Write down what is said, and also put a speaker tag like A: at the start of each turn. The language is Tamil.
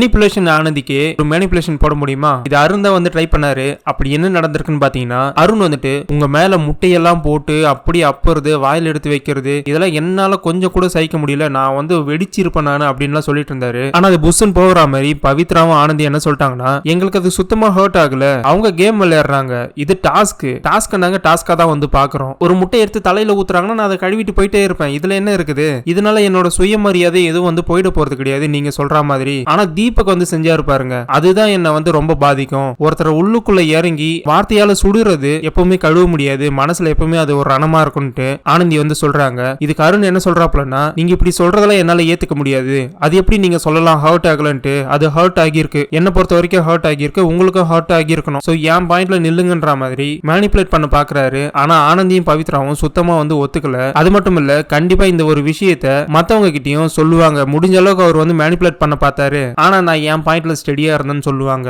A: மேனிபுலேஷன் ஆனந்திக்கு ஒரு மேனிப்புலேஷன் போட முடியுமா? இது அருண் தான் வந்து ட்ரை பண்ணாரு. அப்படி என்ன நடந்திருக்குன்னு பாத்தீங்கன்னா அருண் வந்துட்டு உங்க மேல முட்டையெல்லாம் போட்டு அப்படி அப்புறது வாயில் எடுத்து வைக்கிறது இதெல்லாம் என்னால கொஞ்சம் கூட சகிக்க முடியல. நான் வந்து வெடிச்சிருப்பேன் நான் அப்படின்லாம் சொல்லிட்டு இருந்தாரு. ஆனா அது புஷ்ஷன் போகிற மாதிரி பவித்ராவும் ஆனந்தி என்ன சொல்லிட்டாங்கன்னா எங்களுக்கு அது சுத்தமா ஹர்ட் ஆகல. அவங்க கேம் விளையாடுறாங்க. இது டாஸ்க் டாஸ்க் நாங்க டாஸ்கா தான் வந்து பாக்குறோம். ஒரு முட்டை எடுத்து தலையில ஊத்துறாங்கன்னா நான் அதை கழுவிட்டு போயிட்டே இருப்பேன். இதுல என்ன இருக்குது? இதனால என்னோட சுயமரியாதை எதுவும் வந்து போயிட போறது கிடையாது நீங்க சொல்ற மாதிரி. ஆனா தீபக் வந்து செஞ்சாரு பாருங்க. அதுதான் என்ன வந்து ரொம்ப பாதிக்கும். ஒருத்தர் உள்ளுக்குள்ள இறங்கி வார்த்தையால சுடுறது எப்பவுமே கழுவ முடியாது. மனசுல எப்பவுமே அது ஒரு ரணமா இருக்கும்ட்டு ஆனந்தி வந்து சொல்றாங்க. இதுக்கு அருண் என்ன சொல்றாப்லன்னா நீங்க இப்படி சொல்றதெல்லாம் என்னால ஏத்துக்க முடியாது. அது எப்படி நீங்க சொல்லலாம்? ஹர்ட் ஆகலன்ட்டு. அது ஹர்ட் ஆகியிருக்கு. என்ன பொறுத்த வரைக்கும் ஹர்ட் ஆகியிருக்கு. உங்களுக்கும் ஹர்ட் ஆகியிருக்கணும். ஸோ என் பாயிண்ட்ல நில்லுங்கன்ற மாதிரி மேனிப்புலேட் பண்ண பாக்குறாரு. ஆனா ஆனந்தியும் பவித்ராவும் சுத்தமா வந்து ஒத்துக்கல. அது மட்டும் இல்ல கண்டிப்பா இந்த ஒரு விஷயத்த மத்தவங்க கிட்டயும் சொல்லுவாங்க. முடிஞ்ச அளவுக்கு அவர் வந்து மேனிப்புலேட் பண்ண பார்த்தாரு. ஆனா நான் என் பாயிண்ட்ல ஸ்டெடியா இருந்தேன்னு சொல்லுவாங்க.